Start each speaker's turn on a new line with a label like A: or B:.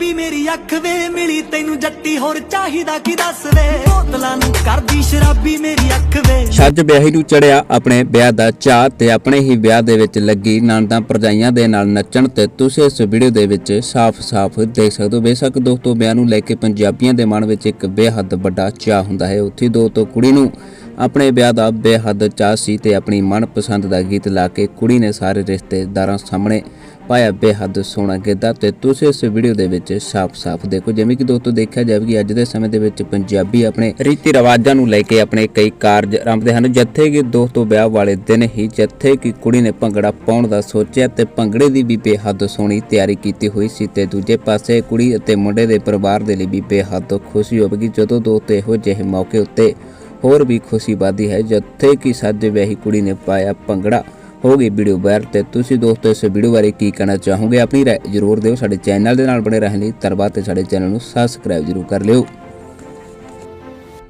A: ਸ਼ਰਾਬੀ ਮੇਰੀ ਅੱਖ ਵੇ ਮਿਲੀ, ਤੈਨੂੰ ਜੱਟੀ ਹੋਰ ਚਾਹੀਦਾ ਕੀ ਦੱਸ ਵੇ? ਬੋਤਲਾਂ ਨੂੰ ਕਰਦੀ ਸ਼ਰਾਬੀ ਮੇਰੀ ਅੱਖ ਵੇ।
B: ਛੱਜ ਵਿਆਹੀ ਨੂੰ ਚੜਿਆ ਆਪਣੇ ਵਿਆਹ ਦਾ ਚਾਅ ਤੇ ਆਪਣੇ ਹੀ ਵਿਆਹ ਦੇ ਵਿੱਚ ਲੱਗੀ ਨਣਦਾਂ ਪਰਜਾਈਆਂ ਦੇ ਨਾਲ ਨੱਚਣ ਤੇ ਤੁਸੀਂ ਇਸ ਵੀਡੀਓ ਦੇ ਵਿੱਚ ਸਾਫ਼-ਸਾਫ਼ ਦੇਖ ਸਕਦੇ ਹੋ। ਬੇਸ਼ੱਕ ਦੋਸਤੋ ਵਿਆਹ ਨੂੰ ਲੈ ਕੇ ਪੰਜਾਬੀਆਂ ਦੇ ਮਨ ਵਿੱਚ ਇੱਕ ਬੇਹੱਦ ਵੱਡਾ ਚਾਅ ਹੁੰਦਾ ਹੈ। ਉੱਥੇ ਦੋ ਦੋਸਤੋ ਕੁੜੀ ਨੂੰ ਆਪਣੇ ਵਿਆਹ ਦਾ ਬੇਹੱਦ ਚਾਅ ਸੀ ਤੇ ਆਪਣੀ ਮਨਪਸੰਦ ਦਾ ਗੀਤ ਲਾ ਕੇ ਕੁੜੀ ਨੇ ਸਾਰੇ ਰਿਸ਼ਤੇਦਾਰਾਂ ਸਾਹਮਣੇ ਪਾਇਆ ਬੇਹੱਦ ਸੋਹਣਾ ਗਿੱਧਾ ਤੇ ਤੁਸੀਂ ਇਸ ਵੀਡੀਓ ਦੇ ਵਿੱਚ ਸਾਫ਼-ਸਾਫ਼ ਦੇਖੋ, ਜਿਵੇਂ ਕਿ ਦੋਸਤੋ ਦੇਖਿਆ ਜਾਵੇ ਕਿ ਅੱਜ ਦੇ ਸਮੇਂ ਦੇ ਵਿੱਚ ਪੰਜਾਬੀ ਆਪਣੇ ਰੀਤੀ ਰਿਵਾਜਾਂ ਨੂੰ ਲੈ ਕੇ ਆਪਣੇ ਕਈ ਕਾਰਜ ਆਰੰਭਦੇ ਹਨ। ਜਿੱਥੇ ਕਿ ਦੋਸਤੋ ਵਿਆਹ ਵਾਲੇ ਦਿਨ ਹੀ ਜਿੱਥੇ ਕਿ ਕੁੜੀ ਨੇ ਭੰਗੜਾ ਪਾਉਣ ਦਾ ਸੋਚਿਆ ਤੇ ਭੰਗੜੇ ਦੀ ਵੀ ਬੇਹੱਦ ਸੋਹਣੀ ਤਿਆਰੀ ਕੀਤੀ ਹੋਈ ਸੀ ਤੇ ਦੂਜੇ ਪਾਸੇ ਕੁੜੀ ਅਤੇ ਮੁੰਡੇ ਦੇ ਪਰਿਵਾਰ ਦੇ ਲਈ ਵੀ ਬੇਹੱਦ ਖੁਸ਼ੀ ਹੋਵੇਗੀ। ਜਦੋਂ ਦੋਸਤੋ ਇਹੋ ਜਿਹੇ ਮੌਕੇ ਉੱਤੇ ਹੋਰ ਵੀ ਖੁਸ਼ੀ ਵੱਧਦੀ ਹੈ, ਜਿੱਥੇ ਕਿ ਸੱਜ ਵਿਆਹੀ ਕੁੜੀ ਨੇ ਪਾਇਆ ਭੰਗੜਾ ਹੋ ਗਈ ਵੀਡੀਓ ਵਾਇਰਲ ਤੇ ਤੁਸੀਂ ਦੋਸਤੋ ਇਸ ਵੀਡੀਓ ਬਾਰੇ ਕੀ ਕਹਿਣਾ ਚਾਹੋਗੇ, ਆਪਣੀ ਰਾਏ ਜ਼ਰੂਰ ਦਿਓ, ਸਾਡੇ ਚੈਨਲ ਦੇ ਨਾਲ ਬਣੇ ਰਹਿਣ ਲਈ ਧੰਨਵਾਦ ਤੇ ਸਾਡੇ ਚੈਨਲ ਨੂੰ ਸਬਸਕ੍ਰਾਈਬ ਜ਼ਰੂਰ ਕਰ ਲਿਓ।